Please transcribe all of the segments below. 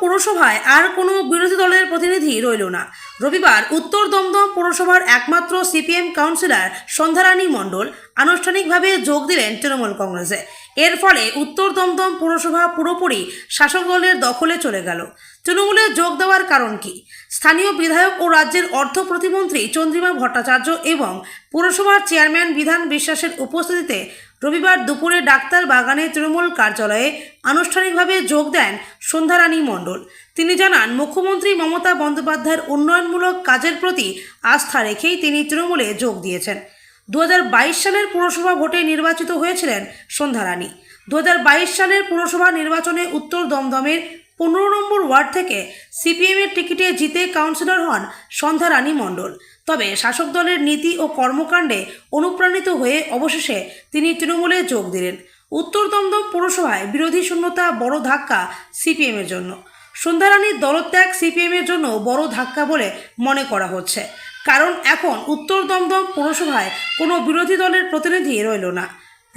পুরসভায় আর কোনো বিরোধী দলের প্রতিনিধি রইল না। রবিবার উত্তর দমদম পুরসভার একমাত্র সিপিএম কাউন্সিলর সন্ধ্যারানী মণ্ডল আনুষ্ঠানিকভাবে যোগ দিলেন তৃণমূল কংগ্রেসে। এর ফলে উত্তর দমদম পুরসভা পুরোপুরি শাসক দলের দখলে চলে গেল। তৃণমূলে যোগ দেওয়ার কারণ কি? স্থানীয় বিধায়ক ও রাজ্যের অর্থ প্রতিমন্ত্রী চন্দ্রিমা ভট্টাচার্য এবং পুরসভার চেয়ারম্যান বিধান বিশ্বাসের উপস্থিতিতে রবিবার দুপুরে ডাক্তার বাগানে তৃণমূল কার্যালয়ে আনুষ্ঠানিকভাবে যোগ দেন সন্ধ্যারানী মণ্ডল। তিনি জানান, মুখ্যমন্ত্রী মমতা বন্দ্যোপাধ্যায়ের উন্নয়নমূলক কাজের প্রতি আস্থা রেখেই তিনি তৃণমূলে যোগ দিয়েছেন। দু হাজার বাইশ সালের পুরসভা ভোটে নির্বাচিত হয়েছিলেন সন্ধ্যারানী। দু হাজার বাইশ সালের পুরসভা নির্বাচনে উত্তর দমদমের পনেরো নম্বর ওয়ার্ড থেকে সিপিএমের টিকিটে জিতে কাউন্সিলর হন সন্ধ্যারানী মণ্ডল। তবে শাসক দলের নীতি ও কর্মকাণ্ডে অনুপ্রাণিত হয়ে অবশেষে তিনি তৃণমূলে যোগ দিলেন। উত্তর দমদম পুরসভায় বিরোধী শূন্যতা বড় ধাক্কা সিপিএমের জন্য। সন্ধ্যারানীর দলত্যাগ সিপিএমের জন্য বড় ধাক্কা বলে মনে করা হচ্ছে। কারণ এখন উত্তর দমদম পুরসভায় কোনো বিরোধী দলের প্রতিনিধি রইল না।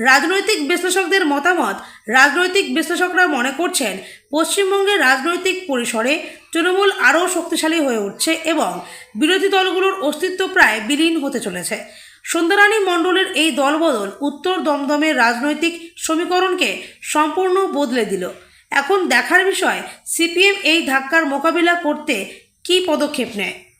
রাজনৈতিক বিশ্লেষকদের মতামত রাজনৈতিক বিশ্লেষকরা মনে করছেন, পশ্চিমবঙ্গের রাজনৈতিক পরিসরে তৃণমূল আরও শক্তিশালী হয়ে উঠছে এবং বিরোধী দলগুলোর অস্তিত্ব প্রায় বিলীন হতে চলেছে। সন্ধ্যারানী মণ্ডলের এই দলবদল উত্তর দমদমের রাজনৈতিক সমীকরণকে সম্পূর্ণ বদলে দিল। এখন দেখার বিষয়, সিপিএম এই ধাক্কার মোকাবিলা করতে কী পদক্ষেপ নেয়?